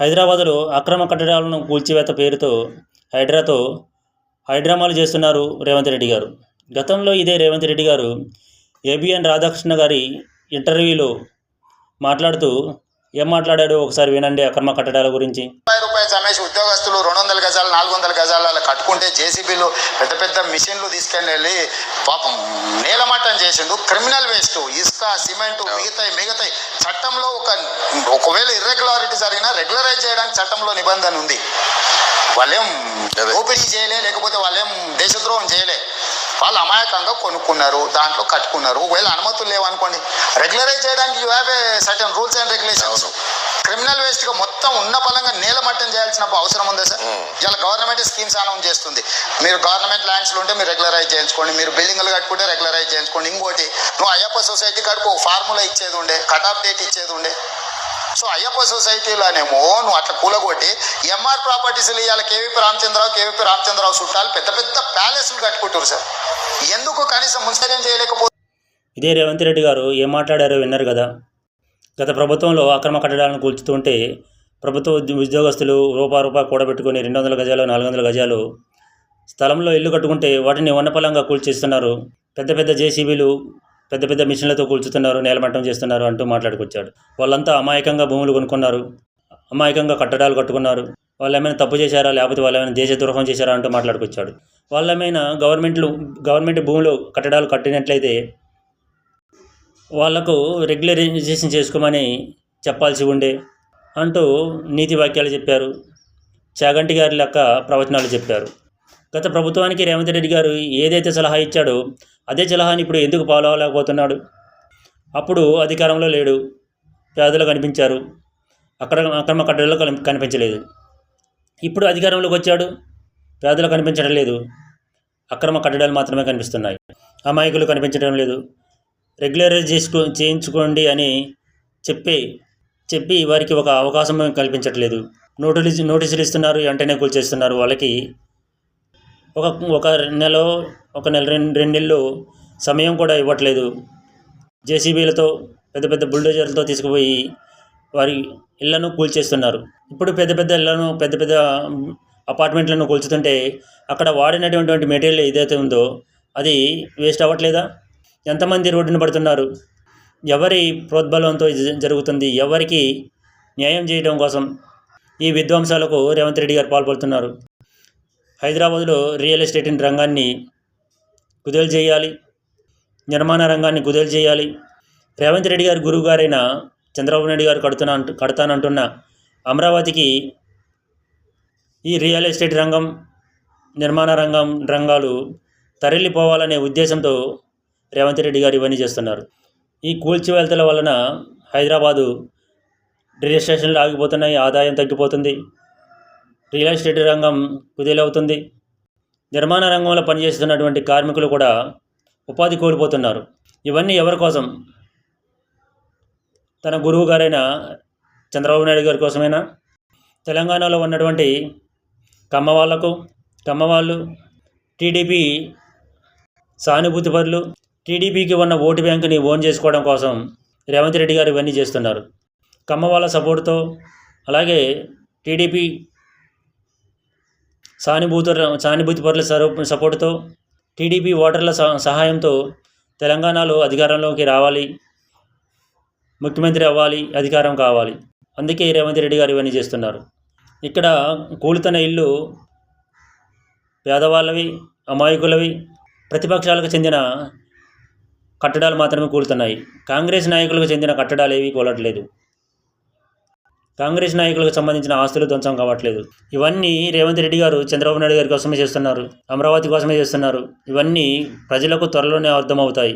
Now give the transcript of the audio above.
హైదరాబాదులో అక్రమ కట్టడాలను కూల్చివేత పేరుతో హైడ్రాతో హైడ్రామాలు చేస్తున్నారు రేవంత్ రెడ్డి గారు. గతంలో ఇదే రేవంత్ రెడ్డి గారు ఏబిఎన్ రాధాకృష్ణ గారి ఇంటర్వ్యూలో మాట్లాడుతూ ఏం మాట్లాడాడు ఒకసారి వినండి అక్రమ కట్టడాల గురించి. రూపాయి చమేసి ఉద్యోగస్తులు రెండు వందల గజాలు నాలుగు వందల గజాలు అలా కట్టుకుంటే జేసీబీలు పెద్ద పెద్ద మిషన్లు తీసుకొని వెళ్ళి పాపం నేలమట్టం చేసిండు. క్రిమినల్ వేస్ట్ ఇసుక సిమెంట్ మిగతాయి మిగతాయి. చట్టంలో ఒక ఒకవేళ ఇర్రెగ్యులారిటీ జరిగినా రెగ్యులరైజ్ చేయడానికి చట్టంలో నిబంధన ఉంది. వాళ్ళేం. ఓపెనింగ్ చేయలే లేకపోతే వాళ్ళేం దేశద్రోహం చేయలే. వాళ్ళు అమాయకంగా కొనుక్కున్నారు దాంట్లో కట్టుకున్నారు. ఒకవేళ అనుమతులు లేవనుకోండి రెగ్యులరైజ్ చేయడానికి you have a certain rules and regulations. Criminal వేస్ట్గా మొత్తం ఉన్న పలంగా నేలమట్టం చేయాల్సిన అవసరం ఉందా సార్. ఇలా గవర్నమెంట్ స్కీమ్స్ అనౌన్స్ చేస్తుంది. మీరు గవర్నమెంట్ ల్యాండ్స్లో ఉంటే మీరు రెగ్యులరైజ్ చేయించుకోండి. మీరు బిల్డింగ్లు కట్టుకుంటే రెగ్యులరైజ్ చేయించుకోండి. ఇంకోటి నువ్వు అయ్యప్ప సొసైటీ కడుపు ఫార్ములా ఇచ్చేది ఉండే కట్ ఆఫ్ డేట్ ఇచ్చేది ఉండే. సో అయ్యప్ప సొసైటీలోనేమో నువ్వు అట్లా కూలగొట్టి ఎంఆర్ ప్రాపర్టీస్ ఇవాళ కేవీపీ రామచంద్రరావు కేవీపీ రామచంద్రరావు చుట్టాలు పెద్ద పెద్ద ప్యాలెస్లు కట్టుకుంటారు సార్. ఎందుకు కనీసం మున్సర్యం చేయలేకపోతే ఇదే రేవంత్ రెడ్డి గారు ఏం మాట్లాడారో విన్నారు కదా. గత ప్రభుత్వంలో అక్రమ కట్టడాలను కూల్చుతుంటే ప్రభుత్వ ఉద్య- ఉద్యోగస్తులు రూపా రూపా కూడబెట్టుకొని రెండు వందల గజాలు నాలుగు వందల గజాలు స్థలంలో ఇల్లు కట్టుకుంటే వాటిని ఉన్నపలంగా కూల్చేస్తున్నారు. పెద్ద పెద్ద జేసీబీలు పెద్ద పెద్ద మిషన్లతో కూల్చుతున్నారు నేలమట్టం చేస్తున్నారు అంటూ మాట్లాడుకొచ్చాడు. వాళ్ళంతా అమాయకంగా భూములు కొనుక్కున్నారు అమాయకంగా కట్టడాలు కట్టుకున్నారు. వాళ్ళు ఏమైనా తప్పు చేశారా? లేకపోతే వాళ్ళు ఏమైనా దేశద్రోహం చేశారా? అంటూ మాట్లాడుకొచ్చాడు. వాళ్ళు ఏమైనా గవర్నమెంట్లు గవర్నమెంట్ భూములు కట్టడాలు కట్టినట్లయితే వాళ్ళకు రెగ్యులరైజేషన్ చేసుకోమని చెప్పాల్సి ఉండే అంటూ నీతి వాక్యాలు చెప్పారు. చాగంటి గారి లెక్క ప్రవచనాలు చెప్పారు. గత ప్రభుత్వానికి రేవంత్ రెడ్డి గారు ఏదైతే సలహా ఇచ్చాడో అదే సలహాని ఇప్పుడు ఎందుకు ఫాలో అవ్వలేకపోతున్నాడు? అప్పుడు అధికారంలో లేడు. పేదలు కనిపించారు అక్కడ అక్రమ కట్టడలు కనిపించలేదు. ఇప్పుడు అధికారంలోకి వచ్చాడు. పేదలు కనిపించడం లేదు. అక్రమ కట్టడాలు మాత్రమే కనిపిస్తున్నాయి. అమాయకులు కనిపించడం లేదు. రెగ్యులరైజ్ చేసుకో చేయించుకోండి అని చెప్పి చెప్పి వారికి ఒక అవకాశం కల్పించట్లేదు. నోటీసు నోటీసులు ఇస్తున్నారు వెంటనే కూల్చేస్తున్నారు వాళ్ళకి. ఒక ఒక నెల ఒక నెల రెండు రెండు నెలలు సమయం కూడా ఇవ్వట్లేదు. జేసీబీలతో పెద్ద పెద్ద బుల్డోజర్లతో తీసుకుపోయి వారి ఇళ్ళను కూల్చేస్తున్నారు ఇప్పుడు పెద్ద పెద్ద ఇళ్ళను పెద్ద పెద్ద అపార్ట్మెంట్లను కూల్చుతుంటే అక్కడ వాడినటువంటి మెటీరియల్ ఏదైతే ఉందో అది వేస్ట్ అవ్వట్లేదా? ఎంతమంది రోడ్డున పడుతున్నారు? ఎవరి ప్రోద్బలంతో ఇది జరుగుతుంది? ఎవరికి న్యాయం చేయడం కోసం ఈ విధ్వంసాలకు రేవంత్ రెడ్డి గారు పాల్పడుతున్నారు. హైదరాబాదులో రియల్ ఎస్టేట్ రంగాన్ని కుదేలు చేయాలి. నిర్మాణ రంగాన్ని కుదేలు చేయాలి. రేవంత్ రెడ్డి గారి గురువు గారైన చంద్రబాబు నాయుడు గారు కడుతున్నా అంటు కడతానంటున్న అమరావతికి ఈ రియల్ ఎస్టేట్ రంగం నిర్మాణ రంగం రంగాలు తరలిపోవాలనే ఉద్దేశంతో రేవంత్ రెడ్డి గారు ఇవన్నీ చేస్తున్నారు. ఈ కూల్చివేతల వలన హైదరాబాదు రిజిస్ట్రేషన్లు ఆగిపోతున్నాయి ఆదాయం తగ్గిపోతుంది రియల్ ఎస్టేట్ రంగం కుదేలవుతుంది. నిర్మాణ రంగంలో పనిచేస్తున్నటువంటి కార్మికులు కూడా ఉపాధి కోల్పోతున్నారు. ఇవన్నీ ఎవరి కోసం? తన గురువు గారైన చంద్రబాబు నాయుడు గారి కోసమేనా? తెలంగాణలో ఉన్నటువంటి కమ్మవాళ్ళకు కమ్మవాళ్ళు టీడీపీ సానుభూతిపరులు టీడీపీకి ఉన్న ఓటు బ్యాంకుని ఓన్ చేసుకోవడం కోసం రేవంత్ రెడ్డి గారు ఇవన్నీ చేస్తున్నారు. కమ్మ వాళ్ళ సపోర్ట్తో అలాగే టీడీపీ సానుభూతి సానుభూతి పరుల సపోర్ట్తో టీడీపీ ఓటర్ల సహ- సహాయంతో తెలంగాణలో అధికారంలోకి రావాలి. ముఖ్యమంత్రి అవ్వాలి అధికారం కావాలి. అందుకే రేవంత్ రెడ్డి గారు ఇవన్నీ చేస్తున్నారు. ఇక్కడ కూలుతున్న ఇల్లు పేదవాళ్ళవి అమాయకులవి ప్రతిపక్షాలకు చెందిన కట్టడాలు మాత్రమే కూలుతున్నాయి కాంగ్రెస్ నాయకులకు చెందిన కట్టడాలు ఏవి కూలట్లేదు. కాంగ్రెస్ నాయకులకు సంబంధించిన ఆస్తులు ధ్వంసం కావట్లేదు. ఇవన్నీ రేవంత్ రెడ్డి గారు చంద్రబాబు నాయుడు గారి కోసమే చేస్తున్నారు. అమరావతి కోసమే చేస్తున్నారు. ఇవన్నీ ప్రజలకు త్వరలోనే అర్థమవుతాయి.